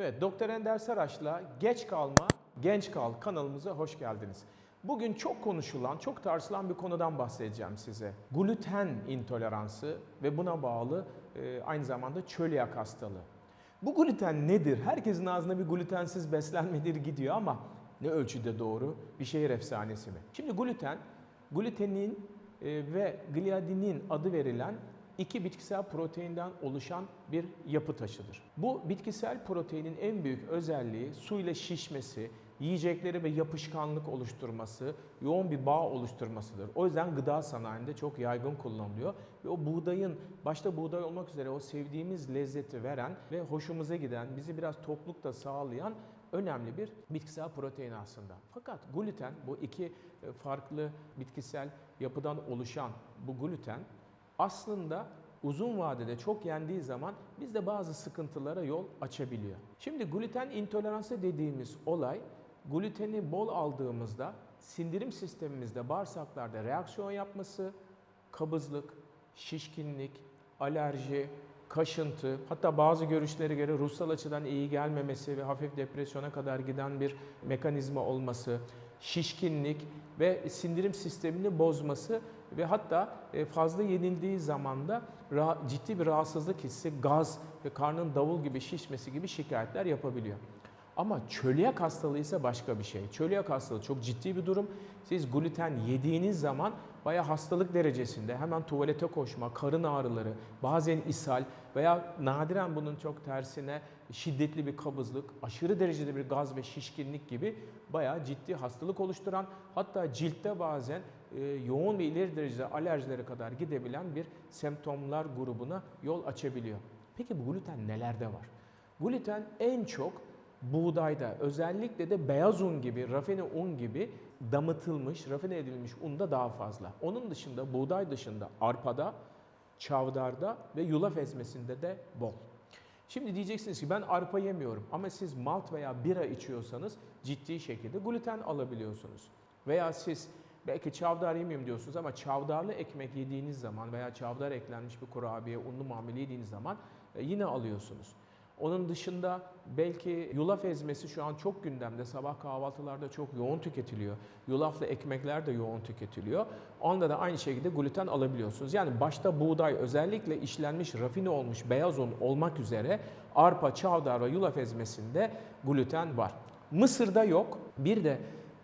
Evet, Doktor Ender Saraç'la Geç Kalma, Genç Kal kanalımıza hoş geldiniz. Bugün çok konuşulan, çok tartışılan bir konudan bahsedeceğim size. Gluten intoleransı ve buna bağlı e, aynı zamanda çölyak hastalığı. Bu gluten nedir? Herkesin ağzına bir glutensiz beslenmedir gidiyor ama ne ölçüde doğru? Bir şehir efsanesi mi? Şimdi gluten, glutenin e, ve gliadinin adı verilen iki bitkisel proteinden oluşan bir yapı taşıdır. Bu bitkisel proteinin en büyük özelliği suyla şişmesi, yiyecekleri ve yapışkanlık oluşturması, yoğun bir bağ oluşturmasıdır. O yüzden gıda sanayinde çok yaygın kullanılıyor ve o buğdayın başta buğday olmak üzere o sevdiğimiz lezzeti veren ve hoşumuza giden, bizi biraz toklukta sağlayan önemli bir bitkisel protein aslında. Fakat gluten bu iki e, farklı bitkisel yapıdan oluşan bu gluten aslında uzun vadede çok yendiği zaman bizde bazı sıkıntılara yol açabiliyor. Şimdi gluten intoleransı dediğimiz olay gluteni bol aldığımızda sindirim sistemimizde bağırsaklarda reaksiyon yapması, kabızlık, şişkinlik, alerji, kaşıntı, hatta bazı görüşlere göre ruhsal açıdan iyi gelmemesi ve hafif depresyona kadar giden bir mekanizma olması, şişkinlik ve sindirim sistemini bozması ve hatta e, fazla yenildiği zaman da ciddi bir rahatsızlık hissi, gaz ve karnın davul gibi şişmesi gibi şikayetler yapabiliyor. Ama çölyak hastalığı ise başka bir şey. Çölyak hastalığı çok ciddi bir durum. Siz gluten yediğiniz zaman bayağı hastalık derecesinde hemen tuvalete koşma, karın ağrıları, bazen ishal veya nadiren bunun çok tersine şiddetli bir kabızlık, aşırı derecede bir gaz ve şişkinlik gibi bayağı ciddi hastalık oluşturan hatta ciltte bazen e, yoğun ve ileri derecede alerjilere kadar gidebilen bir semptomlar grubuna yol açabiliyor. Peki bu gluten nelerde var? Gluten en çok buğdayda özellikle de beyaz un gibi, rafine un gibi damıtılmış, rafine edilmiş unda daha fazla. Onun dışında buğday dışında arpada, çavdarda ve yulaf ezmesinde de bol. Şimdi diyeceksiniz ki ben arpa yemiyorum ama siz malt veya bira içiyorsanız ciddi şekilde gluten alabiliyorsunuz. Veya siz belki çavdar yemiyorum diyorsunuz ama çavdarlı ekmek yediğiniz zaman veya çavdar eklenmiş bir kurabiye, unlu mamule yediğiniz zaman e, yine alıyorsunuz. Onun dışında belki yulaf ezmesi şu an çok gündemde. Sabah kahvaltılarda çok yoğun tüketiliyor. Yulaflı ekmekler de yoğun tüketiliyor. Onda da aynı şekilde gluten alabiliyorsunuz. Yani başta buğday özellikle işlenmiş, rafine olmuş beyaz un olmak üzere arpa, çavdar ve yulaf ezmesinde gluten var. Mısır'da yok. Bir de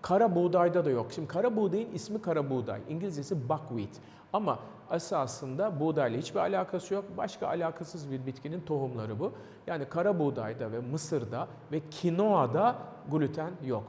Kara buğdayda da yok. Şimdi kara buğdayın ismi kara buğday. İngilizcesi buckwheat. Ama esasında buğdayla hiçbir alakası yok. Başka alakasız bir bitkinin tohumları bu. Yani kara buğdayda ve mısırda ve kinoada gluten yok.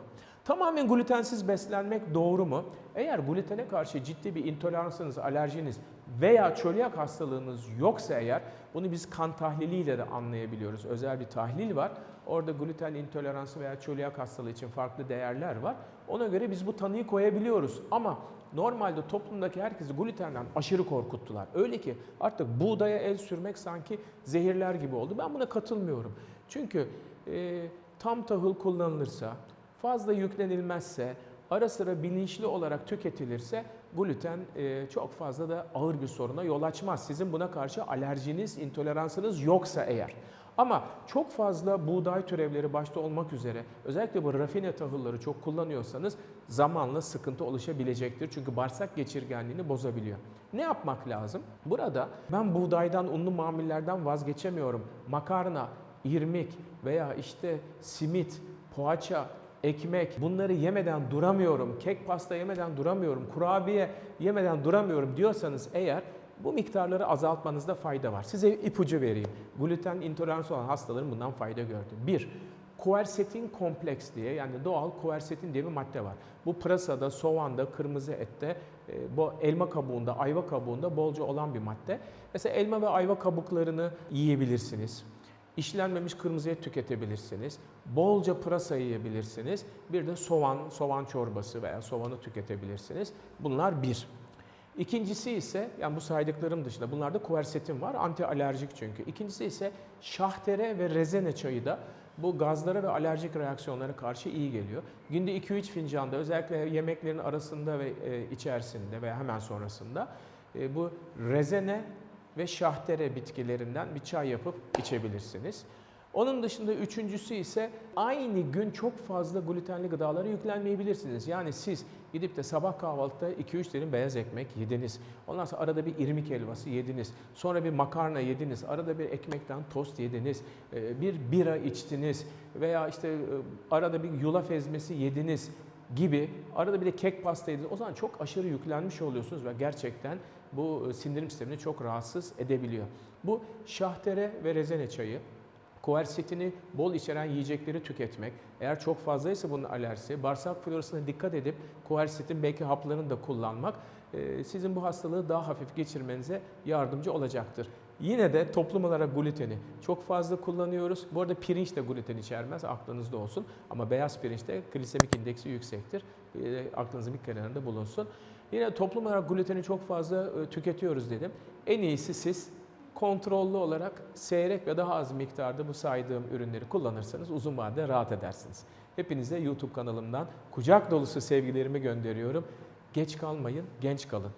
Tamamen glutensiz beslenmek doğru mu? Eğer glutene karşı ciddi bir intoleransınız, alerjiniz veya çölyak hastalığınız yoksa eğer bunu biz kan tahliliyle de anlayabiliyoruz. Özel bir tahlil var. Orada gluten intoleransı veya çölyak hastalığı için farklı değerler var. Ona göre biz bu tanıyı koyabiliyoruz. Ama normalde toplumdaki herkesi glutenden aşırı korkuttular. Öyle ki artık buğdaya el sürmek sanki zehirler gibi oldu. Ben buna katılmıyorum. Çünkü e, tam tahıl kullanılırsa, fazla yüklenilmezse, ara sıra bilinçli olarak tüketilirse gluten e, çok fazla da ağır bir soruna yol açmaz. Sizin buna karşı alerjiniz, intoleransınız yoksa eğer. Ama çok fazla buğday türevleri başta olmak üzere özellikle bu rafine tahılları çok kullanıyorsanız zamanla sıkıntı oluşabilecektir. Çünkü bağırsak geçirgenliğini bozabiliyor. Ne yapmak lazım? Burada ben buğdaydan, unlu mamullerden vazgeçemiyorum. Makarna, irmik veya işte simit, poğaça, ekmek bunları yemeden duramıyorum, kek pasta yemeden duramıyorum, kurabiye yemeden duramıyorum diyorsanız eğer bu miktarları azaltmanızda fayda var. Size ipucu vereyim. Gluten intoleransı olan hastaların bundan fayda gördü. Bir, Quercetin kompleks diye yani doğal quercetin diye bir madde var. Bu pırasada, soğanda, kırmızı ette, e, bu elma kabuğunda, ayva kabuğunda bolca olan bir madde. Mesela elma ve ayva kabuklarını yiyebilirsiniz. İşlenmemiş kırmızı et tüketebilirsiniz. Bolca pırasa yiyebilirsiniz. Bir de soğan, soğan çorbası veya soğanı tüketebilirsiniz. Bunlar bir. İkincisi ise yani bu saydıklarım dışında bunlarda kuversetin var anti alerjik çünkü. İkincisi ise şahtere ve rezene çayı da bu gazlara ve alerjik reaksiyonlara karşı iyi geliyor. Günde 2-3 fincanda özellikle yemeklerin arasında ve e, içerisinde veya hemen sonrasında e, bu rezene ve şahtere bitkilerinden bir çay yapıp içebilirsiniz. Onun dışında üçüncüsü ise aynı gün çok fazla glutenli gıdalara yüklenmeyebilirsiniz. Yani siz gidip de sabah kahvaltıda 2-3 dilim beyaz ekmek yediniz. Ondan sonra arada bir irmik helvası yediniz. Sonra bir makarna yediniz. Arada bir ekmekten tost yediniz. e, Bir bira içtiniz veya işte e, arada bir yulaf ezmesi yediniz gibi arada bir de kek pasta yediniz. O zaman çok aşırı yüklenmiş oluyorsunuz ve gerçekten bu e, sindirim sistemini çok rahatsız edebiliyor. Bu şahtere ve rezene çayı Koersetini bol içeren yiyecekleri tüketmek. Eğer çok fazlaysa bunun alerjisi, bağırsak florasına dikkat edip koersetin belki haplarını da kullanmak e, sizin bu hastalığı daha hafif geçirmenize yardımcı olacaktır. Yine de toplum olarak gluteni çok fazla kullanıyoruz. Bu arada pirinç de gluten içermez, aklınızda olsun. Ama beyaz pirinçte glisemik indeksi yüksektir. E, aklınızın bir kenarında bulunsun. Yine toplum olarak gluteni çok fazla e, tüketiyoruz dedim. En iyisi siz kontrollü olarak seyrek ve daha az miktarda bu saydığım ürünleri kullanırsanız uzun vadede rahat edersiniz. Hepinize YouTube kanalımdan kucak dolusu sevgilerimi gönderiyorum. Geç kalmayın, genç kalın.